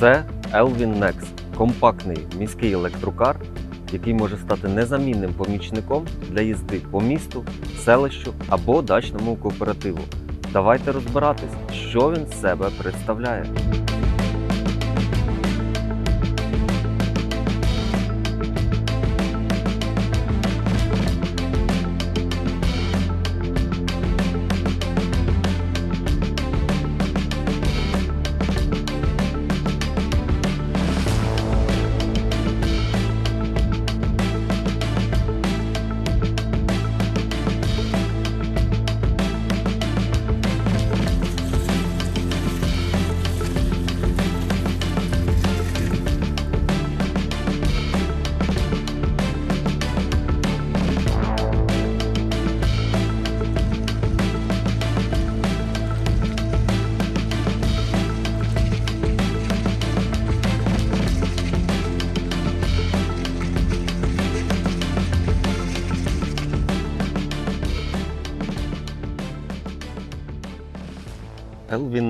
Це Elvin Nex компактний міський електрокар, який може стати незамінним помічником для їзди по місту, селищу або дачному кооперативу. Давайте розбиратись, що він з себе представляє.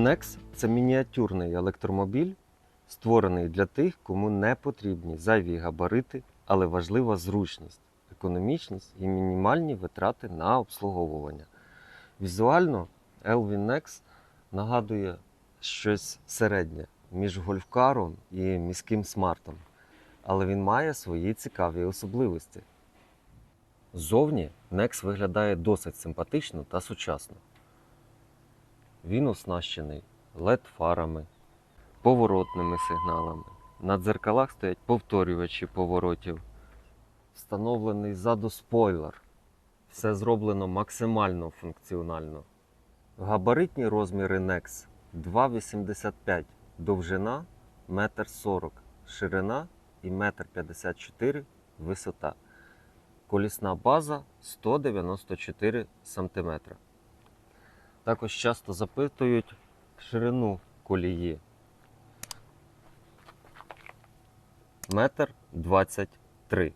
Nex – це мініатюрний електромобіль, створений для тих, кому не потрібні зайві габарити, але важлива зручність, економічність і мінімальні витрати на обслуговування. Візуально Elvin Nex нагадує щось середнє між гольфкаром і міським смартом, але він має свої цікаві особливості. Ззовні Nex виглядає досить симпатично та сучасно. Він оснащений LED-фарами, поворотними сигналами. На дзеркалах стоять повторювачі поворотів. Встановлений ззаду спойлер. Все зроблено максимально функціонально. Габаритні розміри NEX 2,85 довжина 1,40 м, ширина і 1,54 м висота. Колісна база 194 см. Також часто запитують ширину колії. Метр 23.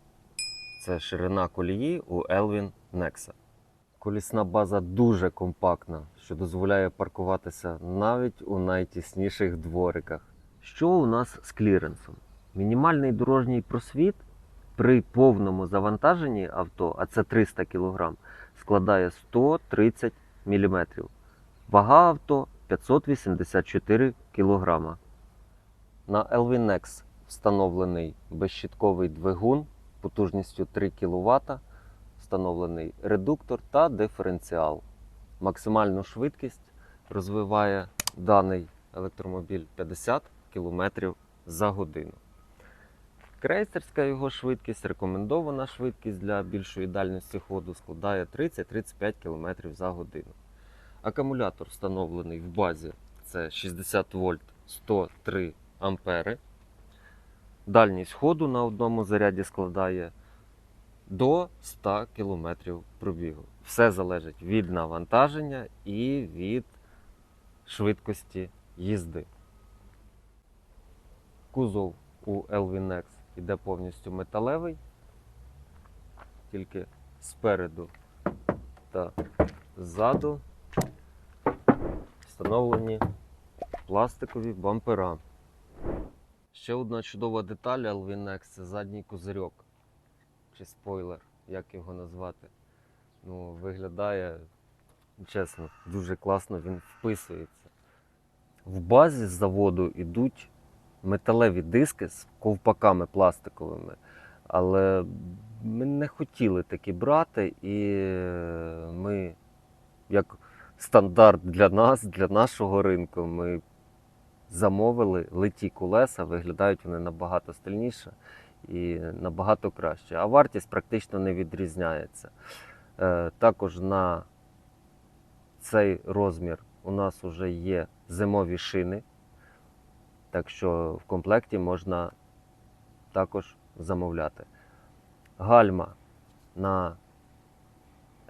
Це ширина колії у Elvin Nexa. Колісна база дуже компактна, що дозволяє паркуватися навіть у найтісніших двориках. Що у нас з кліренсом? Мінімальний дорожній просвіт при повному завантаженні авто, а це 300 кг, складає 130 мм. Вага авто 584 кг. На Elvin Nex встановлений безщітковий двигун потужністю 3 кВт, встановлений редуктор та диференціал. Максимальну швидкість розвиває даний електромобіль 50 км за годину. Крейсерська його швидкість, рекомендована швидкість для більшої дальності ходу складає 30-35 км за годину. Акумулятор встановлений в базі це 60 вольт 103 ампери. Дальність ходу на одному заряді складає до 100 км пробігу. Все залежить від навантаження і від швидкості їзди. Кузов у Elvin Nex іде повністю металевий, тільки спереду та ззаду встановлені пластикові бампера. Ще одна чудова деталь Elvin Nex – це задній козирьок чи спойлер, як його назвати. Ну, виглядає, чесно, дуже класно він вписується. В базі з заводу йдуть металеві диски з ковпаками пластиковими, але ми не хотіли такі брати, і ми, як стандарт для нас, для нашого ринку, ми замовили литі колеса, виглядають вони набагато стильніше і набагато краще. А вартість практично не відрізняється. Е, Також на цей розмір у нас вже є зимові шини, так що в комплекті можна також замовляти. Гальма на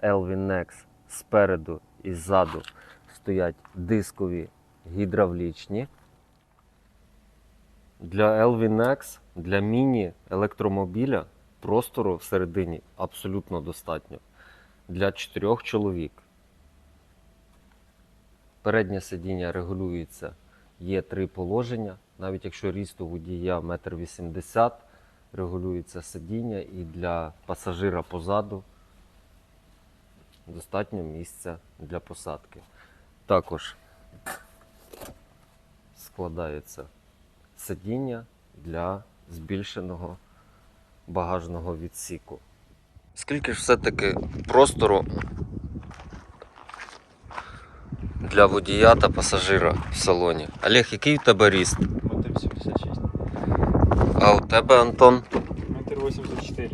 Elvin Nex спереду і ззаду стоять дискові гідравлічні. Для Elvin X, для міні-електромобіля простору всередині абсолютно достатньо. Для чотирьох чоловік. Переднє сидіння регулюється, є три положення. навіть якщо ріст у водія 1,80 м, регулюється сидіння і для пасажира позаду достатньо місця для посадки. Також складається сидіння для збільшеного багажного відсіку. Скільки ж все-таки простору для водія та пасажира в салоні? Олег, який в тебе ріст? Метр 76. А у тебе, Антон? Метр 84.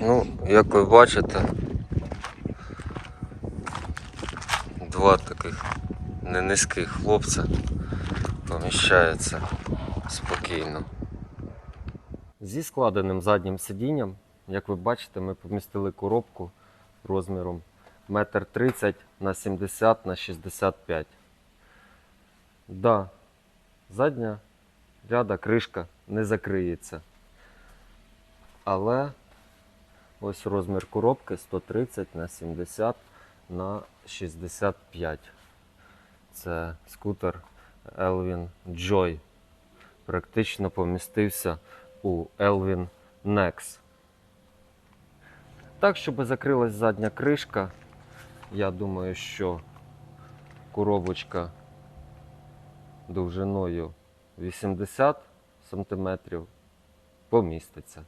Ну, як ви бачите, два таких не низьких хлопця поміщаються спокійно. Зі складеним заднім сидінням, як ви бачите, ми помістили коробку розміром 1,30 м на 70 на 65 Да, задня ряда кришка не закриється. Але Ось розмір коробки 130 на 70 на 65. Це скутер Elvin Joy. Практично помістився у Elvin Nex. Так, щоб закрилась задня кришка, я думаю, що коробочка довжиною 80 см поміститься.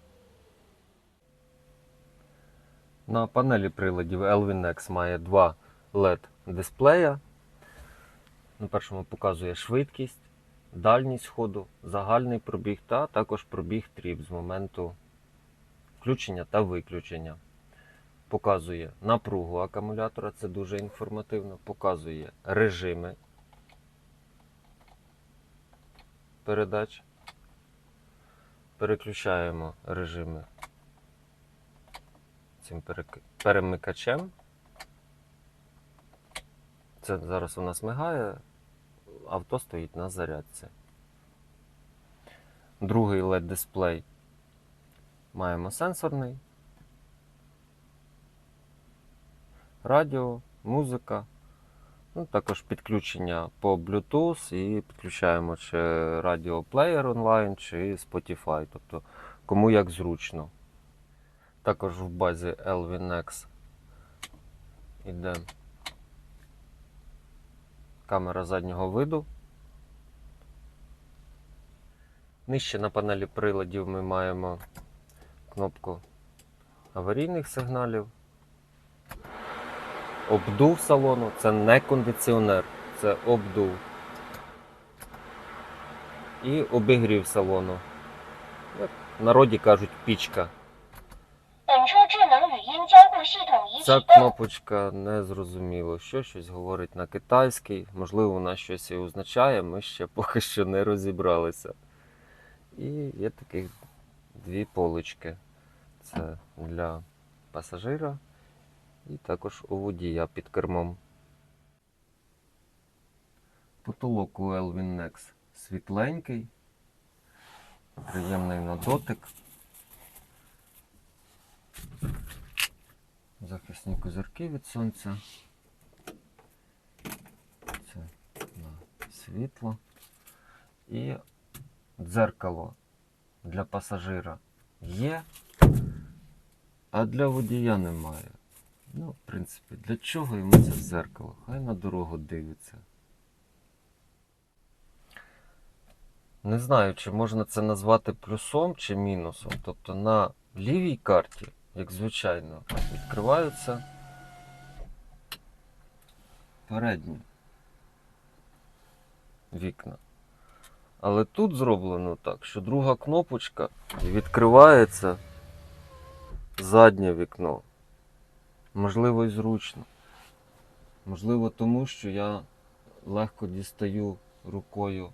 На панелі приладів Elvin X має два LED дисплея. На першому показує швидкість, дальність ходу, загальний пробіг та також пробіг тріп з моменту включення та виключення. Показує напругу акумулятора, це дуже інформативно. Показує режими передач. Переключаємо режими цим перемикачем. Це зараз у нас мигає, авто стоїть на зарядці. Другий LED дисплей маємо сенсорний. Радіо, музика. Ну, також підключення по Bluetooth і підключаємо чи радіоплеєр онлайн, чи Spotify. Тобто кому як зручно. Також в базі Elvin іде камера заднього виду. Нижче на панелі приладів ми маємо кнопку аварійних сигналів. Обдув салону це не кондиціонер, це обдув. І обігрів салону. Як в народі кажуть, пічка. Ця кнопочка не зрозуміло, що щось говорить на китайській. Можливо, вона щось і означає, ми ще поки що не розібралися. І є таких дві полички. Це для пасажира і також у водія під кермом. Потолок у Elvin Nex світленький, приємний на дотик. Захисні козирки від сонця. Це на світло. І дзеркало для пасажира є, а для водія немає. Ну, в принципі, для чого йому це дзеркало? Хай на дорогу дивиться. Не знаю, чи можна це назвати плюсом чи мінусом. Тобто на лівій карті, як звичайно, відкриваються передні вікна. Але тут зроблено так, що друга кнопочка відкривається заднє вікно. Можливо, і зручно. Можливо, тому що я легко дістаю рукою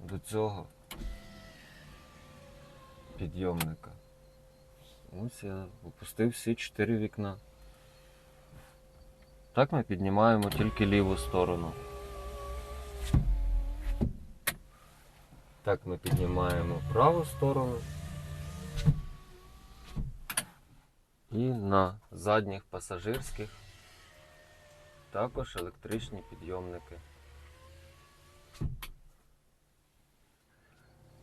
до цього підйомника. Ось я опустив всі чотири вікна. Так ми піднімаємо тільки ліву сторону. Так ми піднімаємо праву сторону. І на задніх пасажирських Також електричні підйомники.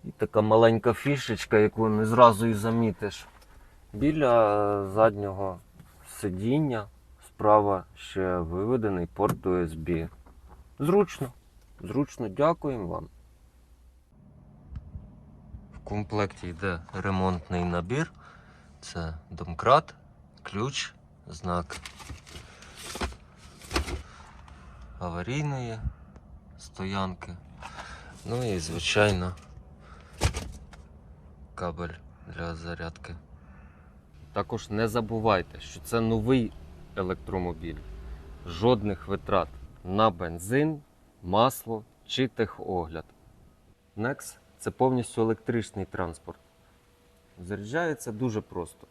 І така маленька фішечка, яку не зразу і замітиш. Біля заднього сидіння справа ще виведений порт USB. Зручно. Зручно, дякуємо вам. В комплекті йде ремонтний набір. Це домкрат, ключ, знак аварійної стоянки. Ну і, звичайно, кабель для зарядки. Також не забувайте, що це новий електромобіль. Жодних витрат на бензин, масло чи техогляд. Nex це повністю електричний транспорт. Заряджається дуже просто.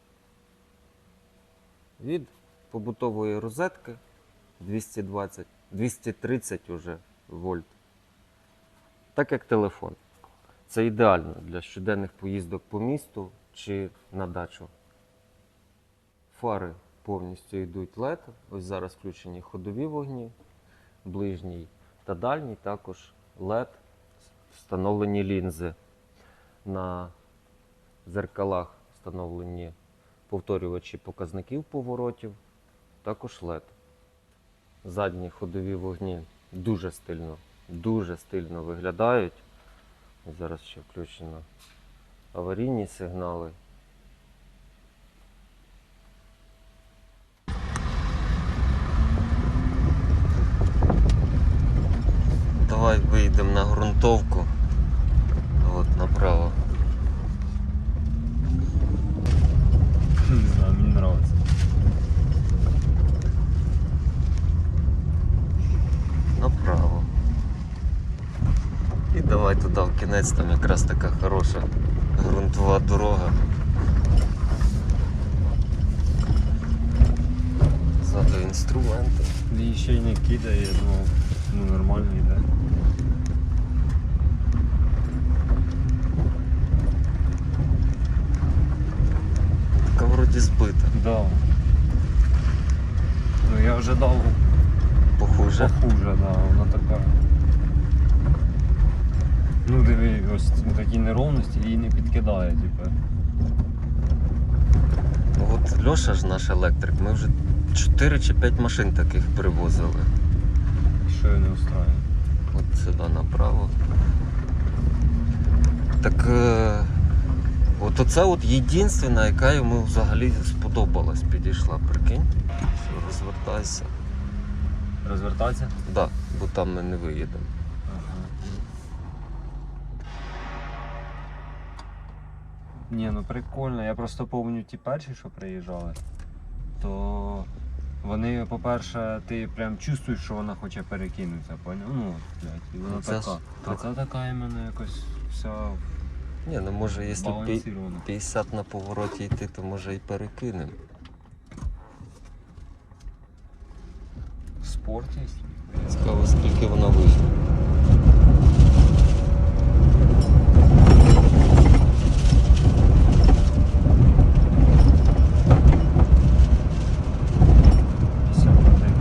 Від побутової розетки 220, 230 уже вольт. Так як телефон. Це ідеально для щоденних поїздок по місту чи на дачу. Фари повністю йдуть LED. Ось зараз включені ходові вогні, ближній та дальній, також LED, встановлені лінзи. На зеркалах встановлені повторювачі показників поворотів, також LED. Задні ходові вогні дуже стильно, дуже стильно виглядають. Зараз ще включено аварійні сигнали. Давай вийдемо на ґрунтовку. От направо. Не знаю, мені подобається. Направо. Давай туди в кінець, там якраз така хороша ґрунтова дорога. Ззаду інструменти. Він ще й не кидає, я думав, ну нормально йде. Така вроді збита. Да. Ну я вже дав Похоже. похуже, да, вона така. Ну диви, ось такі неровності її не підкидає, типу. Ну, От Льоша ж наш електрик, ми вже 4 чи 5 машин таких привозили. Що я не устраює. От сюди направо. Так е, от оце от єдинственна, яка йому взагалі сподобалась, підійшла, прикинь. Все, розвертайся. Розвертатися? Да, бо там ми не виїдемо. Ні, ну прикольно. Я просто пам'ятаю ті перші, що приїжджали, то вони, по-перше, ти прям чувствуєш, що вона хоче перекинутися, поняв? Ну, блядь, і вона Це ж така. А трохи- це така іменно якось вся Ні, ну може, якщо пі- балансірована. 50 на повороті йти, то може і перекинемо. Спорт є. Цікаво, скільки вона вийшла. Все, один.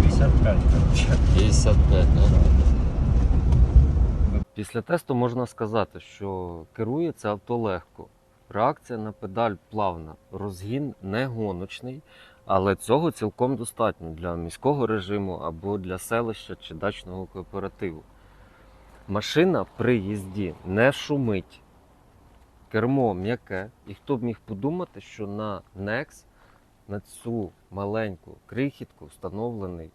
П'ятдесят п'ять, короче. 55, да? Після тесту можна сказати, що керує це авто легко. Реакція на педаль плавна, розгін не гоночний, але цього цілком достатньо для міського режиму або для селища чи дачного кооперативу. Машина при їзді не шумить. Кермо м'яке, і хто б міг подумати, що на Nex на цю маленьку крихітку встановлений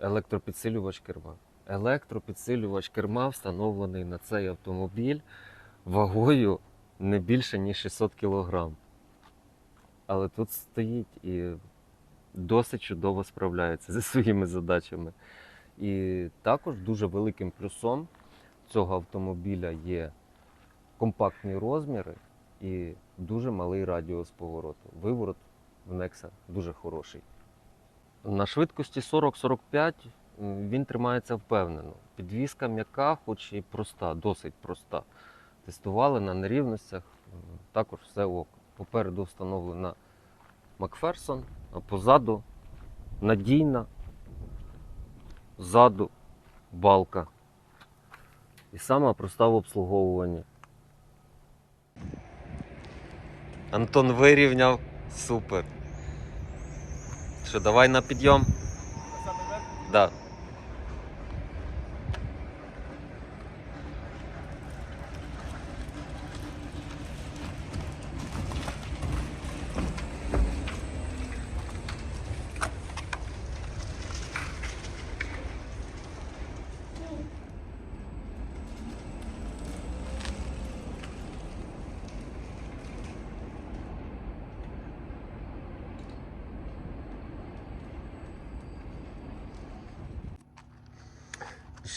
електропідсилювач керма. Електропідсилювач керма встановлений на цей автомобіль вагою не більше ніж 600 кг. Але тут стоїть і досить чудово справляється зі своїми задачами. І також дуже великим плюсом цього автомобіля є компактні розміри і дуже малий радіус повороту. Виворот в Nexa дуже хороший. На швидкості 40-45 м, він тримається впевнено. Підвізка м'яка, хоч і проста, досить проста. Тестували на нерівностях, також все ок. Попереду встановлена Макферсон, а позаду надійна, ззаду балка. І сама проста в обслуговуванні. Антон вирівняв. Супер. Що, давай на підйом? Да.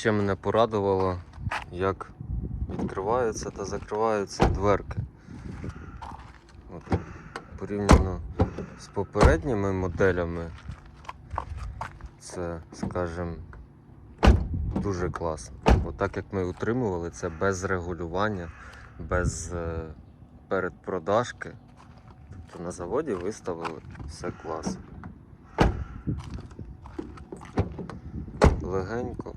Ще мене порадувало, як відкриваються та закриваються дверки. От, порівняно з попередніми моделями, це, скажімо, дуже класно. Бо так як ми утримували, це без регулювання, без е, передпродажки. Тобто на заводі виставили все клас. Легенько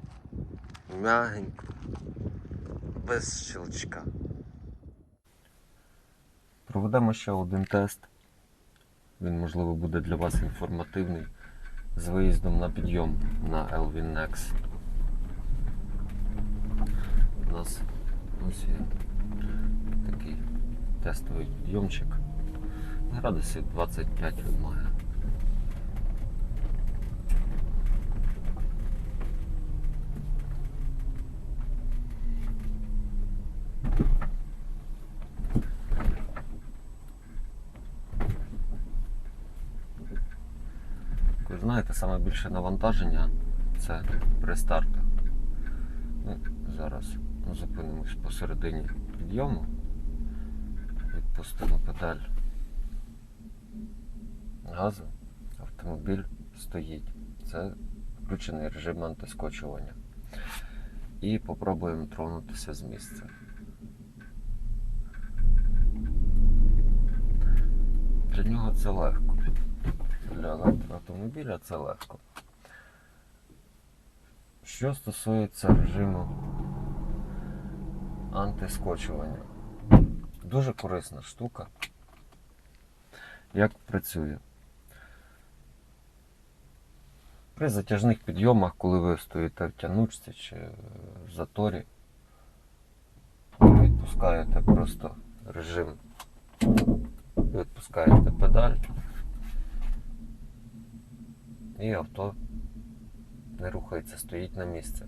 м'ягенько, без щелчка. Проведемо ще один тест. Він, можливо, буде для вас інформативний з виїздом на підйом на Elvin Nex. У нас ось є такий тестовий підйомчик. Градусів 25 він знаєте, саме більше навантаження це при стартах. Ну, зараз зупинимось посередині підйому. Відпустимо педаль газу. Автомобіль стоїть. Це включений режим антискочування. І попробуємо тронутися з місця. Для нього це легко для електроавтомобіля це легко. Що стосується режиму антискочування, дуже корисна штука. Як працює? При затяжних підйомах, коли ви стоїте в тянучці чи в заторі, відпускаєте просто режим, відпускаєте педаль і авто не рухається, стоїть на місці.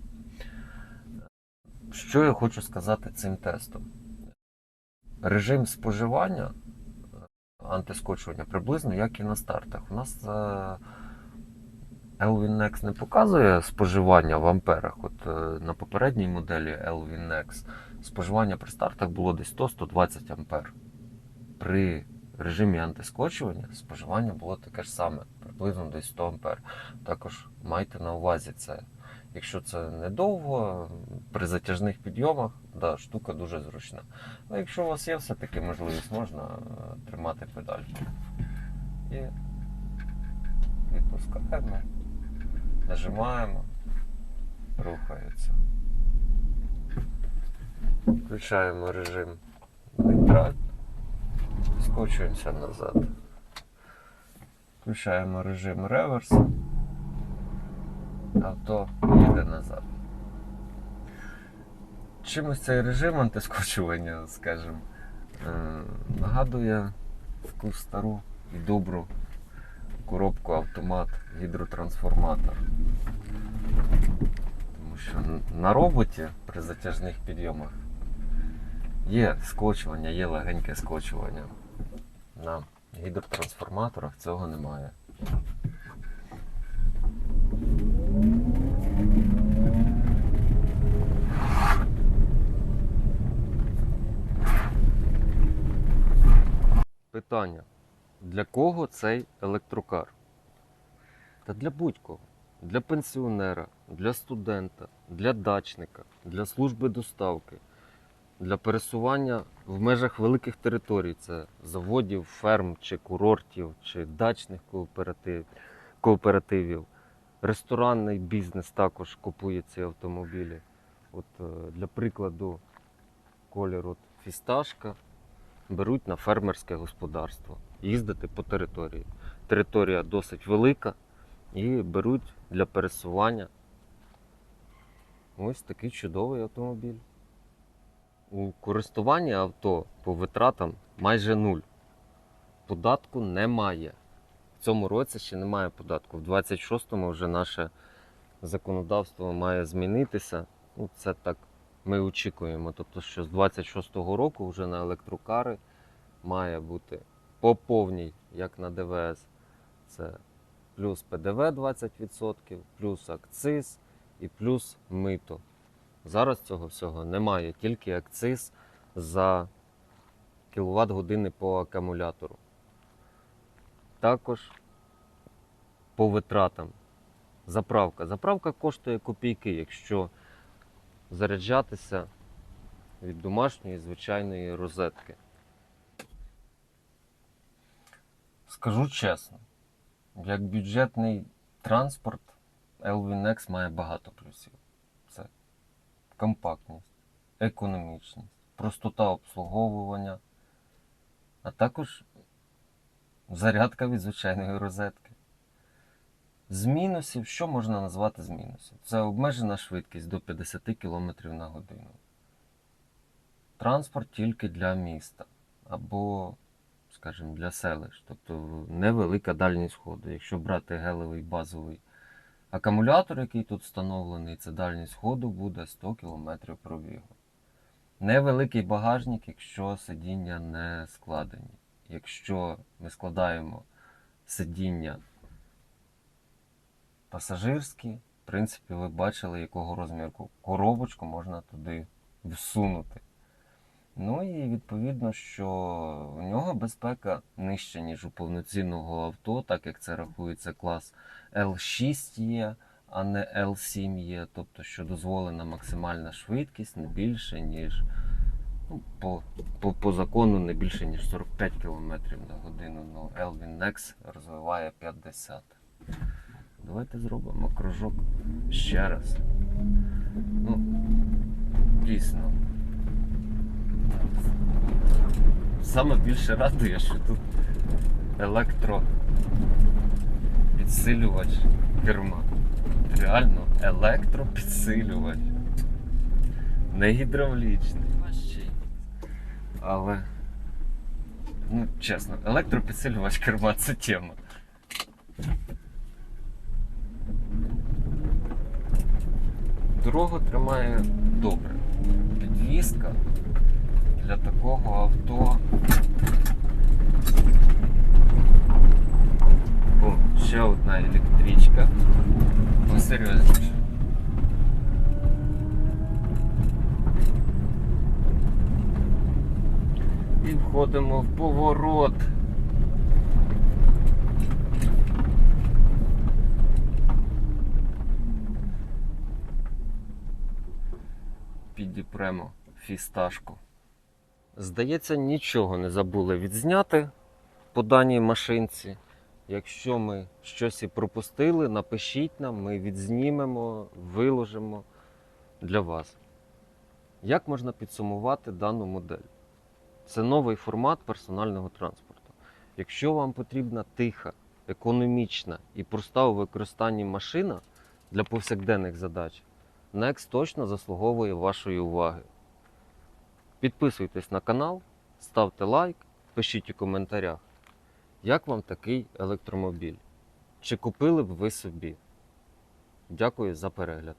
Що я хочу сказати цим тестом? Режим споживання е, антискочування приблизно як і на стартах. У нас е, Elvin Nex не показує споживання в амперах. От е, на попередній моделі Elvin Nex споживання при стартах було десь 100-120 ампер. При режимі антискочування споживання було таке ж саме, приблизно десь 100 ампер. Також майте на увазі це. Якщо це недовго, при затяжних підйомах, да, штука дуже зручна. Але якщо у вас є все-таки можливість, можна е, тримати педаль. І відпускаємо, нажимаємо, рухається. Включаємо режим нейтраль, скочуємося назад. Включаємо режим реверс. Авто їде назад. Чимось цей режим антискочування, скажімо, е, нагадує таку стару і добру коробку автомат гідротрансформатор. Тому що на роботі при затяжних підйомах є скочування, є легеньке скочування. На гідротрансформаторах цього немає. Питання. Для кого цей електрокар? Та для будь-кого. для пенсіонера, для студента, для дачника, для служби доставки, для пересування в межах великих територій це заводів, ферм чи курортів, чи дачних кооператив, кооперативів. Ресторанний бізнес також купує ці автомобілі. От, е, для прикладу, колір от фісташка беруть на фермерське господарство, їздити по території. Територія досить велика і беруть для пересування ось такий чудовий автомобіль. У користуванні авто по витратам майже нуль. Податку немає. В цьому році ще немає податку. В 26-му вже наше законодавство має змінитися. Ну, це так ми очікуємо. Тобто, що з 26-го року вже на електрокари має бути по повній, як на ДВС. Це плюс ПДВ 20%, плюс акциз і плюс мито. Зараз цього всього немає, тільки акциз за кіловат години по акумулятору. Також по витратам. Заправка. Заправка коштує копійки, якщо заряджатися від домашньої звичайної розетки. Скажу чесно, як бюджетний транспорт, Elvin X має багато плюсів. Компактність, економічність, простота обслуговування, а також зарядка від звичайної розетки. З мінусів, що можна назвати з мінусів? Це обмежена швидкість до 50 км на годину. Транспорт тільки для міста або, скажімо, для селищ, тобто невелика дальність ходу. Якщо брати гелевий базовий акумулятор, який тут встановлений, це дальність ходу буде 100 км пробігу. Невеликий багажник, якщо сидіння не складені. Якщо ми складаємо сидіння пасажирські, в принципі, ви бачили, якого розміру коробочку можна туди всунути. Ну і відповідно, що у нього безпека нижча, ніж у повноцінного авто, так як це рахується клас L6 є, а не L7 є, тобто, що дозволена максимальна швидкість не більше, ніж ну, по, по, по закону не більше, ніж 45 км на годину. Ну, Elvin Nex розвиває 50. Давайте зробимо кружок ще раз. Ну, дійсно. Саме більше радує, що тут електропідсилювач керма. Реально електропідсилювач. Не гідравлічний. Але, ну, чесно, електропідсилювач керма це тема. Дорогу тримає добре. Підвізка для такого авто. О, ще одна електричка. Посерйозніше. І входимо в поворот. Підіпремо фісташку. Здається, нічого не забули відзняти по даній машинці. Якщо ми щось і пропустили, напишіть нам, ми відзнімемо, виложимо для вас. Як можна підсумувати дану модель? Це новий формат персонального транспорту. Якщо вам потрібна тиха, економічна і проста у використанні машина для повсякденних задач, Next точно заслуговує вашої уваги. Підписуйтесь на канал, ставте лайк, пишіть у коментарях, як вам такий електромобіль? Чи купили б ви собі? Дякую за перегляд.